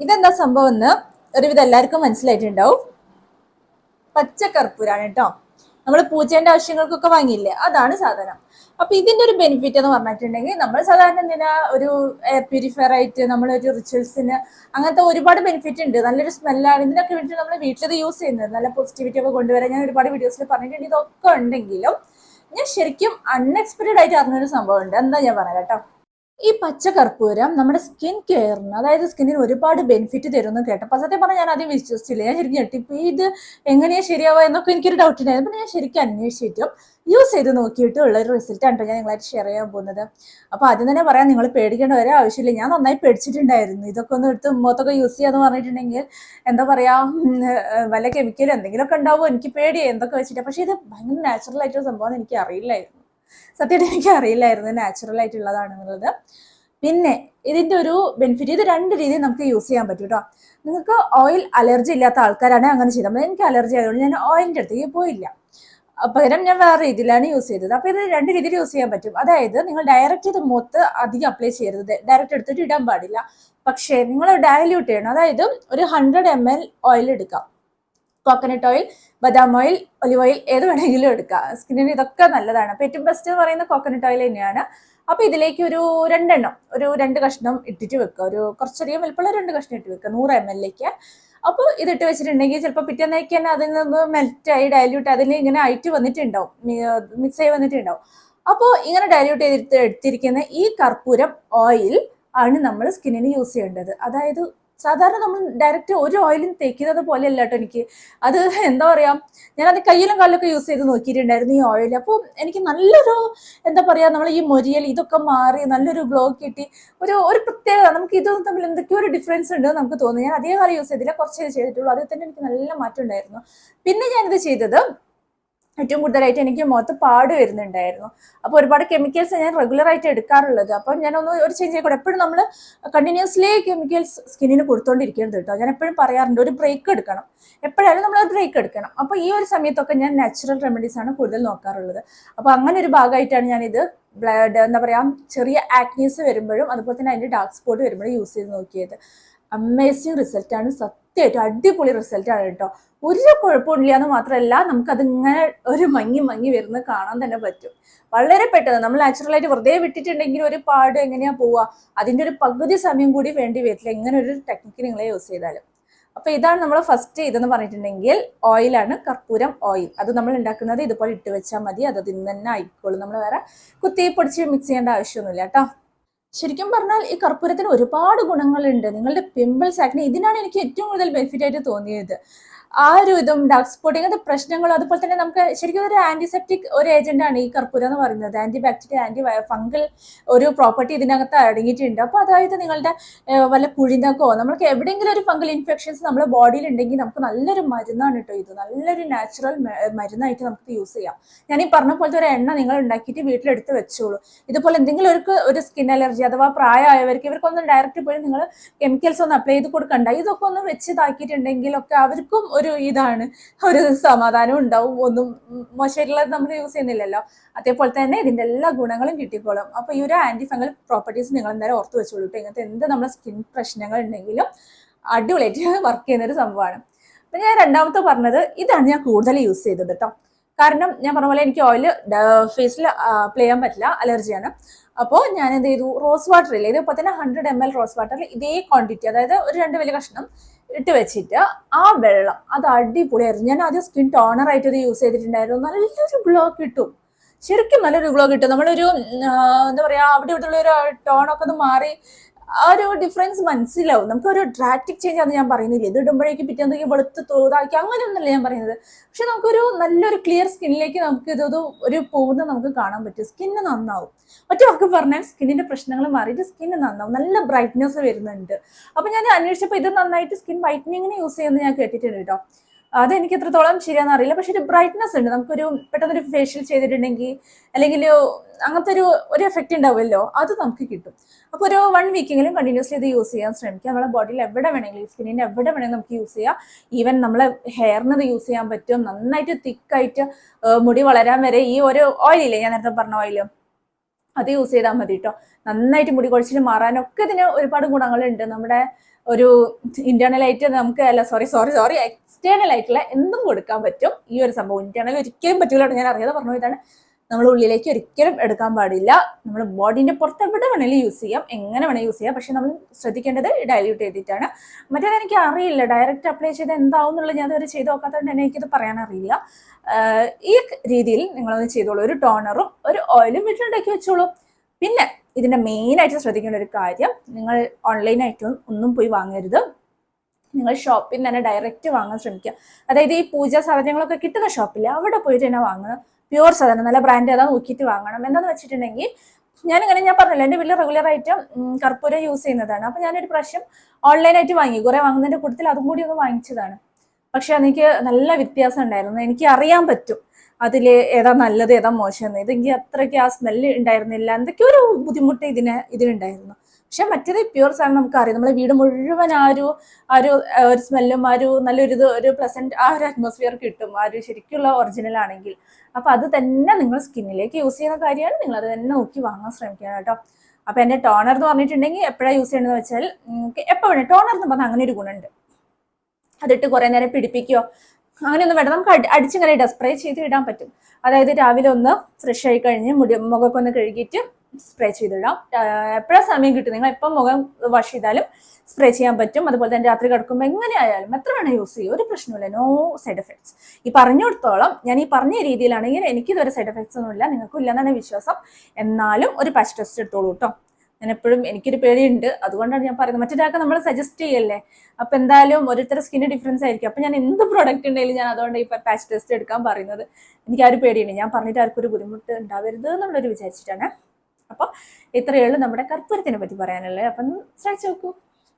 ഇതെന്താ സംഭവം എന്ന് ഒരുവിധം എല്ലാവർക്കും മനസ്സിലായിട്ടുണ്ടാവും. പച്ചക്കർപ്പൂരാണ് കേട്ടോ നമ്മൾ പൂച്ചേന്റെ ആവശ്യങ്ങൾക്കൊക്കെ വാങ്ങിയില്ലേ? അതാണ് സാധനം. അപ്പൊ ഇതിന്റെ ഒരു ബെനിഫിറ്റ് എന്ന് പറഞ്ഞിട്ടുണ്ടെങ്കിൽ നമ്മൾ സാധാരണ എന്തിനാ ഒരു എയർ പ്യൂരിഫയർ ആയിട്ട് നമ്മളൊരു റിച്വൽസിന് അങ്ങനത്തെ ഒരുപാട് ബെനിഫിറ്റ് ഉണ്ട്. നല്ലൊരു സ്മെല്ലാണ് ഇതിനൊക്കെ വേണ്ടി നമ്മൾ വീട്ടിൽ യൂസ് ചെയ്യുന്നത്. നല്ല പോസിറ്റിവിറ്റി ഒക്കെ കൊണ്ടുവരാൻ ഞാൻ ഒരുപാട് വീഡിയോസിൽ പറഞ്ഞിട്ടുണ്ട്. ഇതൊക്കെ ഉണ്ടെങ്കിലും ഞാൻ ശരിക്കും അൺഎക്സ്പെക്റ്റഡ് ആയിട്ട് അറിഞ്ഞൊരു സംഭവം ഉണ്ട്. എന്താ ഞാൻ പറയാം കേട്ടോ? ഈ പച്ച കർപ്പൂരം നമ്മുടെ സ്കിൻ കെയറിന് അതായത് സ്കിന്നിന് ഒരുപാട് ബെനിഫിറ്റ് തരുമെന്ന് കേട്ടപ്പോൾ സത്യം പറഞ്ഞാൽ ഞാൻ ആദ്യം വിശ്വസിച്ചില്ല. ഞാൻ ശരിക്കും ഞെട്ടിപ്പോ ഇത് എങ്ങനെയാ ശരിയാവുക എന്നൊക്കെ എനിക്കൊരു ഡൗട്ട് ഉണ്ടായിരുന്നു. ഞാൻ ശരിക്കും അന്വേഷിച്ചിട്ടും യൂസ് ചെയ്ത് നോക്കിയിട്ടും ഉള്ള ഒരു റിസൾട്ട് ആണ് ഞാൻ നിങ്ങളായിട്ട് ഷെയർ ചെയ്യാൻ പോകുന്നത്. അപ്പോൾ ആദ്യം തന്നെ പറയാം നിങ്ങൾ പേടിക്കേണ്ട വരെ ആവശ്യമില്ല. ഞാൻ നന്നായി പേടിച്ചിട്ടുണ്ടായിരുന്നു. ഇതൊക്കെ ഒന്ന് എടുത്ത് മുഖത്തൊക്കെ യൂസ് ചെയ്യാന്ന് പറഞ്ഞിട്ടുണ്ടെങ്കിൽ എന്താ പറയാ വല്ല കെമിക്കലും എന്തെങ്കിലുമൊക്കെ ഉണ്ടാവും എനിക്ക് പേടിയായി. എന്തൊക്കെ വെച്ചിട്ട്. പക്ഷേ ഇത് ഭയങ്കര നാച്ചുറൽ ആയിട്ടുള്ള സംഭവം എനിക്ക് അറിയില്ലായിരുന്നു. സത്യമായിട്ട് എനിക്ക് അറിയില്ലായിരുന്നു നാച്ചുറൽ ആയിട്ടുള്ളതാണെന്നുള്ളത്. പിന്നെ ഇതിന്റെ ഒരു ബെനിഫിറ്റ് ഇത് രണ്ട് രീതിയിൽ നമുക്ക് യൂസ് ചെയ്യാൻ പറ്റും കേട്ടോ നിങ്ങൾക്ക് ഓയിൽ അലർജി ഇല്ലാത്ത ആൾക്കാരാണ് അങ്ങനെ ചെയ്താൽ മതി എനിക്ക് അലർജി ആയതുകൊണ്ട് ഞാൻ ഓയിലിന്റെ അടുത്തേക്ക് പോയില്ല. പകരം ഞാൻ വേറെ രീതിയിലാണ് യൂസ് ചെയ്തത്. അപ്പോൾ ഇത് രണ്ട് രീതിയിൽ യൂസ് ചെയ്യാൻ പറ്റും. അതായത് നിങ്ങൾ ഡയറക്റ്റ് ഇത് മുഖത്ത് അധികം അപ്ലൈ ചെയ്യരുത്. ഡയറക്റ്റ് എടുത്തിട്ട് ഇടാൻ പാടില്ല. പക്ഷേ നിങ്ങൾ ഡയല്യൂട്ട് ചെയ്യണം. അതായത് ഒരു ഹൺഡ്രഡ് എം എൽ ഓയിൽ എടുക്കാം. കോക്കനട്ട് ഓയിൽ ബദാം ഓയിൽ ഒലിവ് ഓയിൽ ഏത് വേണമെങ്കിലും എടുക്കാം. സ്കിന്നിന് ഇതൊക്കെ നല്ലതാണ്. അപ്പോൾ ഏറ്റവും ബെസ്റ്റ് എന്ന് പറയുന്നത് കോക്കനട്ട് ഓയിൽ തന്നെയാണ്. അപ്പോൾ ഇതിലേക്ക് ഒരു രണ്ടെണ്ണം ഒരു രണ്ട് കഷ്ണം ഇട്ടിട്ട് വെക്കുക. ഒരു കുറച്ചധികം വലുപ്പമുള്ള രണ്ട് കഷ്ണം ഇട്ട് വെക്കുക നൂറ് എം എല്ലിലേക്ക് അപ്പോൾ ഇതിട്ട് വെച്ചിട്ടുണ്ടെങ്കിൽ ചിലപ്പോൾ പിറ്റേന്നേക്ക് തന്നെ അതിൽ നിന്ന് മെൽറ്റായി ഡയല്യൂട്ട് അതിൽ ഇങ്ങനെ ആയിട്ട് വന്നിട്ടുണ്ടാവും. മിക്സ് ആയി വന്നിട്ടുണ്ടാവും. അപ്പോൾ ഇങ്ങനെ ഡയല്യൂട്ട് ചെയ്തിട്ട് എടുത്തിരിക്കുന്ന ഈ കർപ്പൂരം ഓയിൽ ആണ് നമ്മൾ സ്കിന്നിന് യൂസ് ചെയ്യേണ്ടത്. അതായത് സാധാരണ നമ്മൾ ഡയറക്റ്റ് ഒരു ഓയിലും തേക്കുന്നത് പോലെയല്ല കേട്ടോ എനിക്ക്. അത് എന്താ പറയാ ഞാനത് കയ്യിലും കാലിലൊക്കെ യൂസ് ചെയ്ത് നോക്കിയിട്ടുണ്ടായിരുന്നു ഈ ഓയിൽ അപ്പോൾ എനിക്ക് നല്ലൊരു എന്താ പറയാ നമ്മൾ ഈ മൊരിയൽ ഇതൊക്കെ മാറി നല്ലൊരു ഗ്ലോ കിട്ടി. ഒരു ഒരു പ്രത്യേകത നമുക്ക് ഇത് തമ്മിൽ എന്തൊക്കെയോ ഒരു ഡിഫറൻസ് ഉണ്ട് നമുക്ക് തോന്നുന്നു. ഞാൻ അധികം കാലം യൂസ് ചെയ്തില്ല കുറച്ചേ ചെയ്തിട്ടുള്ളൂ. അതിൽ തന്നെ എനിക്ക് നല്ല മാറ്റം ഉണ്ടായിരുന്നു. പിന്നെ ഞാനിത് ചെയ്തത് ഏറ്റവും കൂടുതലായിട്ട് എനിക്ക് മുഖത്ത് പാട് വരുന്നുണ്ടായിരുന്നു. അപ്പോൾ ഒരുപാട് കെമിക്കൽസ് ഞാൻ റെഗുലർ ആയിട്ട് എടുക്കാറുള്ളത്. അപ്പം ഞാനൊന്ന് ഒരു ചേഞ്ച് ആയിക്കോട്ടെ. എപ്പോഴും നമ്മൾ കണ്ടിന്യൂസ്ലി കെമിക്കൽസ് സ്കിന്നിന് കൊടുത്തോണ്ടിരിക്കരുത് കേട്ടോ. ഞാൻ എപ്പോഴും പറയാറുണ്ട് ഒരു ബ്രേക്ക് എടുക്കണം. എപ്പോഴായാലും നമ്മൾ ബ്രേക്ക് എടുക്കണം. അപ്പോൾ ഈ ഒരു സമയത്തൊക്കെ ഞാൻ നാച്ചുറൽ റെമഡീസ് ആണ് കൂടുതൽ നോക്കാറുള്ളത്. അപ്പോൾ അങ്ങനെ ഒരു ഭാഗമായിട്ടാണ് ഞാനിത് ബ്ലഡ് എന്താ പറയാ ചെറിയ ആക്നീസ് വരുമ്പോഴും അതുപോലെ തന്നെ അതിന്റെ ഡാർക്ക് സ്പോട്ട് വരുമ്പോഴും യൂസ് ചെയ്ത് നോക്കിയത്. അമേസിങ് റിസൾട്ടാണ് സത്യമായിട്ടും അടിപൊളി റിസൾട്ടാണ് കേട്ടോ. ഒരു കുഴപ്പമില്ല എന്ന് മാത്രമല്ല നമുക്കതിങ്ങനെ ഒരു മങ്ങി മങ്ങി വരുന്നത് കാണാൻ തന്നെ പറ്റും. വളരെ പെട്ടെന്ന് നമ്മൾ നാച്ചുറലായിട്ട് വെറുതെ വിട്ടിട്ടുണ്ടെങ്കിൽ ഒരു പാട് എങ്ങനെയാ പോവുക? അതിന്റെ ഒരു പകുതി സമയം കൂടി വേണ്ടി വരില്ല. ഇങ്ങനെ ഒരു ടെക്നിക്ക് നിങ്ങളെ യൂസ് ചെയ്താലും. അപ്പോൾ ഇതാണ് നമ്മൾ ഫസ്റ്റ് ഇതെന്ന് പറഞ്ഞിട്ടുണ്ടെങ്കിൽ ഓയിലാണ് കർപ്പൂരം ഓയിൽ അത് നമ്മൾ ഉണ്ടാക്കുന്നത് ഇതുപോലെ ഇട്ട് വെച്ചാൽ മതി. അത് ഇന്ന് തന്നെ ആയിക്കോളും. നമ്മൾ വേറെ കുത്തി പൊടിച്ച് മിക്സ് ചെയ്യേണ്ട ആവശ്യമൊന്നുമില്ല കേട്ടോ. ശരിക്കും പറഞ്ഞാൽ ഈ കർപ്പൂരത്തിന് ഒരുപാട് ഗുണങ്ങളുണ്ട്. നിങ്ങളുടെ പിമ്പിൾസ് ആക്നെ ഇതിനാണ് എനിക്ക് ഏറ്റവും കൂടുതൽ ബെനിഫിറ്റ് ആയിട്ട് തോന്നിയത്. ആ ഒരു ഇതും ഡാർക്ക് സ്പോട്ട് ഇങ്ങനത്തെ പ്രശ്നങ്ങളും അതുപോലെ തന്നെ നമുക്ക് ശരിക്കും ഒരു ആന്റിസെപ്റ്റിക് ഒരു ഏജന്റ് ആണ് ഈ കർപ്പൂരം എന്ന് പറയുന്നത്. ആന്റി ബാക്ടീരിയ ആന്റി ഫംഗൽ ഒരു പ്രോപ്പർട്ടി ഇതിനകത്ത് അടങ്ങിയിട്ടുണ്ട്. അപ്പോൾ അതായത് നിങ്ങളുടെ വല്ല കുഴിനക്കോ നമ്മൾക്ക് എവിടെയെങ്കിലും ഒരു ഫംഗൽ ഇൻഫെക്ഷൻസ് നമ്മുടെ ബോഡിയിൽ ഉണ്ടെങ്കിൽ നമുക്ക് നല്ലൊരു മരുന്നാണ് കേട്ടോ ഇത്. നല്ലൊരു നാച്ചുറൽ മരുന്നായിട്ട് നമുക്ക് യൂസ് ചെയ്യാം. ഞാൻ ഈ പറഞ്ഞ പോലത്തെ ഒരു എണ്ണ നിങ്ങൾ ഉണ്ടാക്കിയിട്ട് വീട്ടിലെടുത്ത് വെച്ചോളൂ. ഇതുപോലെ എന്തെങ്കിലും ഒരു ഒരു സ്കിൻ അലർജി അഥവാ പ്രായമായവർക്ക് ഇവർക്കൊന്നും ഡയറക്റ്റ് പോയി നിങ്ങൾ കെമിക്കൽസ് ഒന്ന് അപ്ലൈ ചെയ്ത് കൊടുക്കണ്ട. ഇതൊക്കെ ഒന്ന് വെച്ച് ഇതാക്കിയിട്ടുണ്ടെങ്കിലൊക്കെ അവർക്കും ഒരു ഇതാണ് ഒരു സമാധാനം ഉണ്ടാവും. ഒന്നും മോശമായിട്ടുള്ളത് നമ്മൾ യൂസ് ചെയ്യുന്നില്ലല്ലോ. അതേപോലെ തന്നെ ഇതിന്റെ എല്ലാ ഗുണങ്ങളും കിട്ടിക്കോളും. അപ്പൊ ഈ ഒരു ആന്റി ഫംഗൽ പ്രോപ്പർട്ടീസ് നിങ്ങൾ എന്തായാലും ഓർത്ത് വെച്ചോളൂ കേട്ടോ ഇങ്ങനത്തെ എന്ത് നമ്മുടെ സ്കിൻ പ്രശ്നങ്ങൾ ഉണ്ടെങ്കിലും അടിപൊളിയായിട്ട് വർക്ക് ചെയ്യുന്ന ഒരു സംഭവമാണ്. അപ്പൊ ഞാൻ രണ്ടാമത്തെ പറഞ്ഞത് ഇതാണ് ഞാൻ കൂടുതൽ യൂസ് ചെയ്തത് കേട്ടോ കാരണം ഞാൻ പറഞ്ഞ പോലെ എനിക്ക് ഓയിൽ ഫേസിൽ പ്ലേ ചെയ്യാൻ പറ്റില്ല അലർജിയാണ് അപ്പോൾ ഞാൻ എന്ത് ചെയ്തു? റോസ് വാട്ടർ ഇല്ലേ? ഇതിപ്പോൾ തന്നെ ഹൺഡ്രഡ് എം എൽ റോസ് വാട്ടറിൽ ഇതേ ക്വാണ്ടിറ്റി അതായത് ഒരു രണ്ട് വലിയ കഷ്ണം ഇട്ട് വെച്ചിട്ട് ആ വെള്ളം അത് അടിപൊളിയായിരുന്നു ഞാൻ ആദ്യം സ്കിൻ ടോണർ ആയിട്ട് ഇത് യൂസ് ചെയ്തിട്ടുണ്ടായിരുന്നു. നല്ലൊരു ഗ്ലോ കിട്ടും. ശരിക്കും നല്ലൊരു ഗ്ലോ കിട്ടും. നമ്മളൊരു എന്താ പറയുക അവിടെ ഇവിടെ ഉള്ള ഒരു ടോണൊക്കെ ഒന്ന് മാറി ആ ഒരു ഡിഫറൻസ് മനസ്സിലാവും. നമുക്ക് ഒരു ഡ്രാറ്റിക് ചേഞ്ച് ആണ് ഞാൻ പറയുന്നില്ല. ഇത് ഇടുമ്പോഴേക്ക് പിറ്റേന്തെങ്കിലും വെളുത്ത് തോതാക്കി അങ്ങനെയൊന്നുമല്ല ഞാൻ പറയുന്നത്. പക്ഷെ നമുക്കൊരു നല്ലൊരു ക്ലിയർ സ്കിന്നിലേക്ക് നമുക്ക് ഇതൊരു ഒരു പോകുന്നത് നമുക്ക് കാണാൻ പറ്റും. സ്കിന്ന് നന്നാവും. മറ്റു വാക്ക് പറഞ്ഞാൽ സ്കിന്നിന്റെ പ്രശ്നങ്ങൾ മാറിയിട്ട് സ്കിന്ന് നന്നാവും. നല്ല ബ്രൈറ്റ്നെസ് വരുന്നുണ്ട്. അപ്പൊ ഞാൻ അന്വേഷിച്ചപ്പോൾ ഇത് നന്നായിട്ട് സ്കിൻ വൈറ്റനിങ്ങിന് യൂസ് ചെയ്യുന്നത് ഞാൻ കേട്ടിട്ടുണ്ട് കേട്ടോ. അത് എനിക്ക് എത്രത്തോളം ശരിയാണെന്ന് അറിയില്ല. പക്ഷെ ഒരു ബ്രൈറ്റ്നസ് ഉണ്ട്. നമുക്കൊരു പെട്ടെന്നൊരു ഫേഷ്യൽ ചെയ്തിട്ടുണ്ടെങ്കിൽ അല്ലെങ്കിൽ അങ്ങനത്തെ ഒരു ഒരു എഫക്റ്റ് ഉണ്ടാവുമല്ലോ. അത് നമുക്ക് കിട്ടും. അപ്പോൾ ഒരു വൺ വീക്കെങ്കിലും കണ്ടിന്യൂസ്ലി ഇത് യൂസ് ചെയ്യാൻ ശ്രമിക്കുക. നമ്മുടെ ബോഡിയിൽ എവിടെ വേണമെങ്കിലും സ്കിന്നിന്റെ എവിടെ വേണമെങ്കിലും നമുക്ക് യൂസ് ചെയ്യാം. ഈവൻ നമ്മളെ ഹെയറിന് ഇത് യൂസ് ചെയ്യാൻ പറ്റും. നന്നായിട്ട് തിക്കായിട്ട് മുടി വളരാൻ വരെ ഈ ഒരു ഓയിലില്ലേ ഞാൻ നേരത്തെ പറഞ്ഞ ഓയിൽ അത് യൂസ് ചെയ്താൽ മതി കേട്ടോ നന്നായിട്ട് മുടി കുഴച്ചിട്ട് മാറാനൊക്കെ ഇതിന് ഒരുപാട് ഗുണങ്ങളുണ്ട്. നമ്മുടെ ഒരു ഇന്റേണൽ ആയിട്ട് നമുക്ക് അല്ല സോറി സോറി സോറി എക്സ്റ്റേണൽ ആയിട്ടുള്ള എന്തും കൊടുക്കാൻ പറ്റും. ഈ ഒരു സംഭവം ഇന്റേണൽ ഒരിക്കലും പറ്റൂല. ഞാൻ അറിയാതെ പറഞ്ഞു ഇതാണ് നമ്മൾ ഉള്ളിലേക്ക് ഒരിക്കലും എടുക്കാൻ പാടില്ല. നമ്മൾ ബോഡീന്റെ പുറത്ത് എവിടെ വേണമെങ്കിലും യൂസ് ചെയ്യാം. എങ്ങനെ വേണേലും യൂസ് ചെയ്യാം. പക്ഷെ നമ്മൾ ശ്രദ്ധിക്കേണ്ടത് ഡയല്യൂട്ട് ചെയ്തിട്ടാണ്. മറ്റേത് എനിക്ക് അറിയില്ല. ഡയറക്റ്റ് അപ്ലൈ ചെയ്ത് എന്താവും എന്നുള്ളത് ഞാൻ ഇതുവരെ ചെയ്ത് നോക്കാത്തതുകൊണ്ട് തന്നെ എനിക്കിത് പറയാൻ അറിയില്ല. ഈ രീതിയിൽ നിങ്ങളൊന്ന് ചെയ്തോളൂ. ഒരു ടോണറും ഒരു ഓയിലും വീട്ടിലുണ്ടാക്കി വെച്ചോളൂ. പിന്നെ ഇതിന്റെ മെയിൻ ആയിട്ട് ശ്രദ്ധിക്കേണ്ട ഒരു കാര്യം നിങ്ങൾ ഓൺലൈനായിട്ടും ഒന്നും പോയി വാങ്ങരുത്. നിങ്ങൾ ഷോപ്പിൽ നിന്ന് തന്നെ ഡയറക്റ്റ് വാങ്ങാൻ ശ്രമിക്കുക. അതായത് ഈ പൂജ സാധനങ്ങളൊക്കെ കിട്ടുന്ന ഷോപ്പിൽ അവിടെ പോയിട്ട് തന്നെ വാങ്ങണം. പ്യുവർ സാധനം നല്ല ബ്രാൻഡ് ഏതാ നോക്കിയിട്ട് വാങ്ങണം. എന്താന്ന് വെച്ചിട്ടുണ്ടെങ്കിൽ ഞാനിങ്ങനെ ഞാൻ പറഞ്ഞല്ലോ എന്റെ വീട്ടിൽ ഉം, കർപ്പൂരം യൂസ് ചെയ്യുന്നതാണ്. അപ്പം ഞാനൊരു പ്രാവശ്യം ഓൺലൈനായിട്ട് വാങ്ങി. കുറേ വാങ്ങുന്നതിന്റെ കൂട്ടത്തിൽ അതും കൂടി ഒന്ന് വാങ്ങിച്ചതാണ്. പക്ഷെ എനിക്ക് നല്ല വ്യത്യാസം ഉണ്ടായിരുന്നു. എനിക്ക് അറിയാൻ പറ്റും. അതിൽ ഏതാ നല്ലത് ഏതാ മോശം എന്ന് ഇതെങ്കിൽ അത്രയ്ക്ക് ആ സ്മെല്ല് ഉണ്ടായിരുന്നില്ല എന്തൊക്കെയോ ഒരു ബുദ്ധിമുട്ട് ഇതിന് ഇതിനുണ്ടായിരുന്നു. പക്ഷെ മറ്റേത് പ്യൂർ സാധനം നമുക്കറിയാം. നമ്മുടെ വീട് മുഴുവൻ ആ ഒരു ആ ഒരു ഒരു സ്മെല്ലും ആ ഒരു നല്ലൊരു ഇത് ഒരു പ്ലസന്റ് ആ ഒരു അറ്റ്മോസ്ഫിയർ കിട്ടും. ആ ഒരു ശരിക്കുള്ള ഒറിജിനൽ ആണെങ്കിൽ. അപ്പോൾ അത് തന്നെ നിങ്ങൾ സ്കിന്നിലേക്ക് യൂസ് ചെയ്യുന്ന കാര്യമാണ്. നിങ്ങൾ അത് തന്നെ നോക്കി വാങ്ങാൻ ശ്രമിക്കുക കേട്ടോ. അപ്പോൾ എന്റെ ടോണർ എന്ന് പറഞ്ഞിട്ടുണ്ടെങ്കിൽ എപ്പോഴാണ് യൂസ് ചെയ്യണമെന്ന് വെച്ചാൽ നിങ്ങൾക്ക് എപ്പോൾ ടോണർ എന്ന് പറഞ്ഞാൽ അങ്ങനെ ഒരു ഗുണമുണ്ട്. അതിട്ട് കുറേ നേരം പിടിപ്പിക്കുകയോ അങ്ങനെയൊന്നും വേണ്ട. നമുക്ക് അടി- അടിച്ചിങ്ങനെ ഇടാം. സ്പ്രേ ചെയ്ത് ഇടാൻ പറ്റും. അതായത് രാവിലെ ഒന്ന് ഫ്രഷ് ആയി കഴിഞ്ഞ് മുടി മുഖമൊക്കെ ഒന്ന് കഴുകിയിട്ട് സ്പ്രേ ചെയ്തിടാം എപ്പോഴാണ് സമയം കിട്ടും? നിങ്ങൾ എപ്പം മുഖം വാഷ് ചെയ്താലും സ്പ്രേ ചെയ്യാൻ പറ്റും. അതുപോലെ തന്നെ രാത്രി കിടക്കുമ്പോൾ എങ്ങനെ ആയാലും എത്ര വേണം യൂസ് ചെയ്യും ഒരു പ്രശ്നമില്ല നോ സൈഡ് എഫക്ട്സ് ഈ പറഞ്ഞിടത്തോളം ഞാൻ ഈ പറഞ്ഞ രീതിയിലാണെങ്കിൽ എനിക്ക് ഇതുവരെ സൈഡ് എഫക്ട്സ് ഒന്നുമില്ല. നിങ്ങൾക്കും ഇല്ലെന്നാണ് വിശ്വാസം. എന്നാലും ഒരു പാച്ച് ടെസ്റ്റ് എടുത്തോളൂ കേട്ടോ ഞാൻ എപ്പോഴും എനിക്കൊരു പേടിയുണ്ട്. അതുകൊണ്ടാണ് ഞാൻ പറയുന്നത്. മറ്റൊരാൾക്ക് നമ്മൾ സജസ്റ്റ് ചെയ്യല്ലേ? അപ്പൊ എന്തായാലും ഓരോരുത്തരുടെ സ്കിന്നിന് ഡിഫറൻസ് ആയിരിക്കും. അപ്പൊ ഞാൻ എന്ത് പ്രോഡക്റ്റ് ഉണ്ടെങ്കിലും ഞാൻ അതുകൊണ്ട് ഈ പാച്ച് ടെസ്റ്റ് എടുക്കാൻ പറയുന്നത്. എനിക്ക് ആ ഒരു പേടിയുണ്ട്. ഞാൻ പറഞ്ഞിട്ട് ആർക്കൊരു ബുദ്ധിമുട്ട് ഉണ്ടാവരുത് എന്നുള്ളൊരു വിചാരിച്ചിട്ടാണ്. അപ്പോൾ ഇത്രയേ ഉള്ളൂ നമ്മുടെ കർപ്പൂരത്തിനെ പറ്റി പറയാനുള്ളത്. അപ്പം ശ്രദ്ധിച്ചു നോക്കൂ.